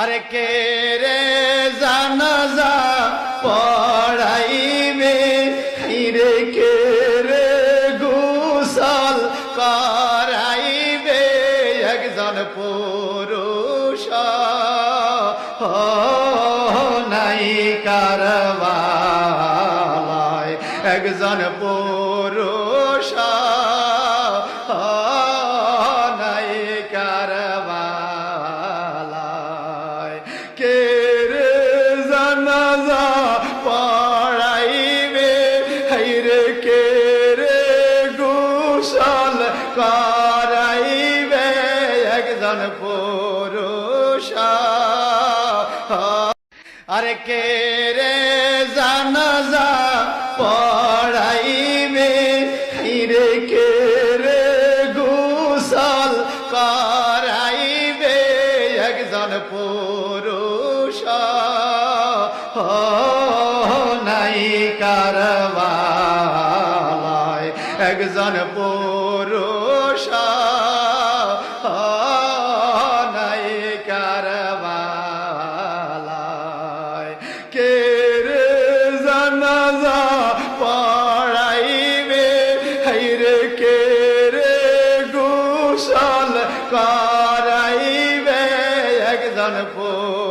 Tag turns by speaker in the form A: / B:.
A: আরে কে রে জানাজা পড়াইবে? হিরে কে রে গুসল করাইবে? একজন পুরুষ নাই কারবালায়। একজন পুরুষ জানাজা পড়াইবে। হাইরে কে রে গুসল করাইবে? একজন পুরুষ আরে কে রে জানাজা পড়াইবে? হিরে কে রে গুসল করাইবে? একজন পুরুষ নাই কারবালায়। একজন পুরুষ নাই কারবালায়। কে রে জানাজা পড়াইবে? হাইরে কে রে গোসাল করাইবে? একজন পুরুষ